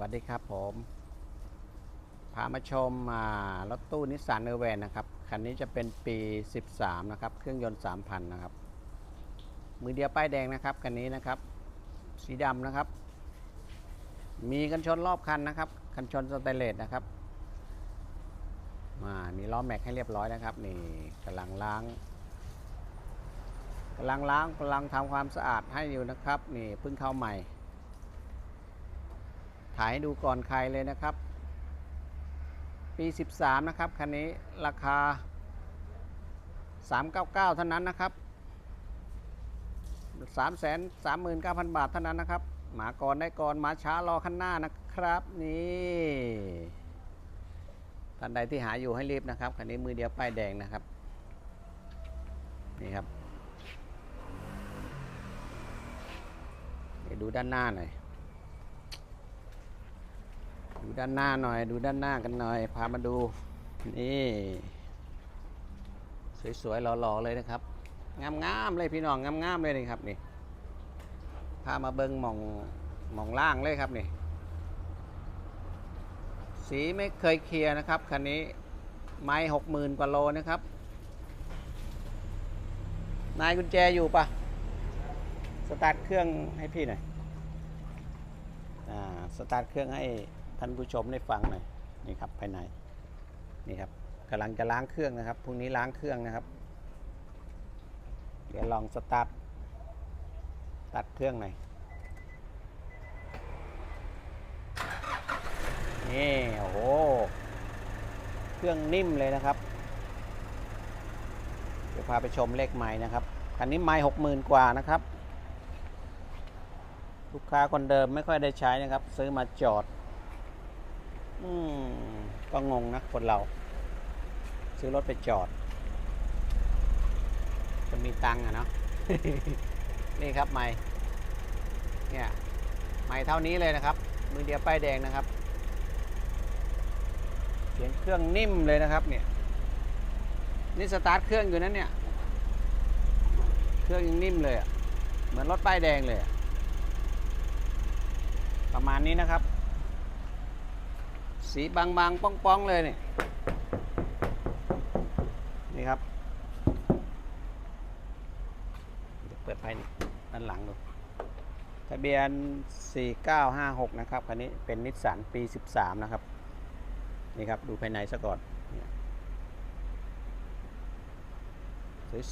วัสดีครับผม พามาชมอ่ารถตู้นิสสันเออร์แวนนะครับ คันนี้จะเป็นปี 13 นะครับ เครื่องยนต์ 3,000 นะครับ มือเดียวป้ายแดงนะครับ คันนี้นะครับ สีดำนะครับ มีกันชนรอบคันนะครับ กันชนสแตเลสนะครับ มามีล้อแม็กให้เรียบร้อยนะครับ นี่กำลังล้างกำลังล้างกำลังทำความสะอาดให้อยู่นะครับ นี่เพิ่งเข้าใหม่ ถ่ายดูก่อนใครเลยนะครับ ปี 13 นะครับ คันนี้ราคา 399 เท่านั้นนะครับ 3 3 9 0 0 0 บาทเท่านั้นนะครับ หมาก่อนได้ก่อนหมาช้ารอข้างหน้านะครับ นี่ท่านใดที่หาอยู่ให้รีบนะครับ คันนี้มือเดียวป้ายแดงนะครับ นี่ครับเดี๋ยวดูด้านหน้าหน่อย ดูด้านหน้าหน่อย ดูด้านหน้ากันหน่อย พามาดู นี่ สวยๆหล่อๆเลยนะครับ งามๆเลยพี่น้องงามๆเลยนี่ครับนี่ พามาเบิงหมองหมองล่างเลยครับนี่ สีไม่เคยเคลียร์นะครับคันนี้ไม้หกหมื่นกว่าโลนะครับ นายกุญแจอยู่ปะสตาร์ทเครื่องให้พี่หน่อย อ่า สตาร์ทเครื่องให้ ท่านผู้ชมได้ฟังหน่อยนี่ครับภายในนี่ครับกำลังจะล้างเครื่องนะครับพรุ่งนี้ล้างเครื่องนะครับ เดี๋ยวลองสตาร์ทตัดเครื่องหน่อยนี่โอ้โหเครื่องนิ่มเลยนะครับ เดี๋ยวพาไปชมเลขไม้นะครับคันนี้ไม้หกหมื่นกว่านะครับ ลูกค้าคนเดิมไม่ค่อยได้ใช้นะครับ ซื้อมาจอด อืมก็งงนะคนเรา ซื้อรถไปจอด จะมีตังค์อะเนาะนี่ครับไม่เนี่ยไม่เท่านี้เลยนะครับ มือเดียวป้ายแดงนะครับเสียงเครื่องนิ่มเลยนะครับ เนี่ย นี่สตาร์ทเครื่องอยู่นั้นเนี่ย เครื่องยังนิ่มเลยเหมือนรถป้ายแดงเลย ประมาณนี้นะครับ สีบางๆป้องๆเลยนี่นี่ครับเดี๋ยวเปิดไฟด้านหลังดูทะเบียน 4956 นะครับ คันนี้เป็นนิสสันปี 13 นะครับ นี่ครับ ดูภายในซะก่อน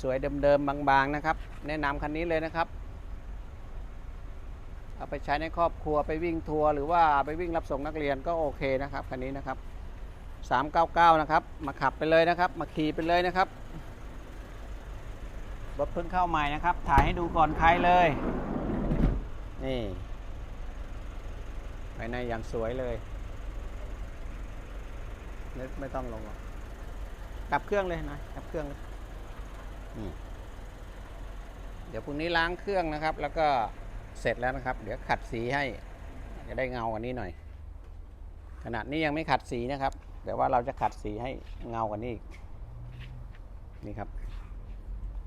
สวยๆ เดิมๆ บางๆ นะครับ แนะนำคันนี้เลยนะครับ เอาไปใช้ในครอบครัวไปวิ่งทัวร์หรือว่าไปวิ่งรับส่งนักเรียนก็โอเคนะครับคันนี้นะครับ 399 นะครับ มาขับไปเลยนะครับ มาขี่ไปเลยนะครับรถเพิ่งเข้าใหม่นะครับ ถ่ายให้ดูก่อนใครเลย นี่ภายในอย่างสวยเลยไม่ไม่ต้องลงหรอกดับเครื่องเลยนะดับเครื่องเลยเดี๋ยวพรุ่งนี้ล้างเครื่องนะครับ แล้วก็ เสร็จแล้วนะครับ เดี๋ยวขัดสีให้จะได้เงากว่านี้หน่อย ขนาดนี้ยังไม่ขัดสีนะครับเดี๋ยวว่าเราจะขัดสีให้เงากว่านี้อีกนี่ครับ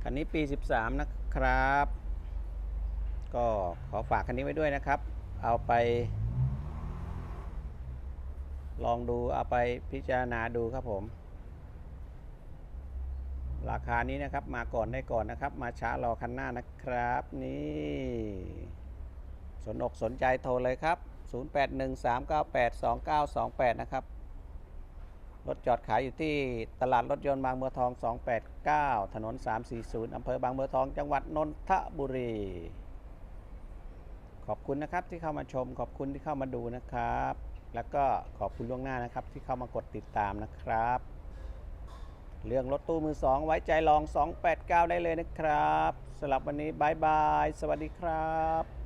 คันนี้ปี 13 นะครับ ก็ขอฝากคันนี้ไว้ด้วยนะครับ เอาไป ลองดูเอาไปพิจารณาดูครับผม ราคานี้นะครับมาก่อนได้ก่อนนะครับ มาช้ารอคันหน้านะครับนี่สนอกสนใจโทรเลยครับ 0813982928 นะครับ รถจอดขายอยู่ที่ตลาดรถยนต์บางบัวทอง 289 ถนน 340 อำเภอบางบัวทอง จังหวัดนนทบุรี ขอบคุณนะครับที่เข้ามาชม ขอบคุณที่เข้ามาดูนะครับ แล้วก็ขอบคุณล่วงหน้านะครับที่เข้ามากดติดตามนะครับ เรื่องรถตู้มือสองไว้ใจลอง 289 ได้เลยนะครับสำหรับวันนี้บายบาย สวัสดีครับ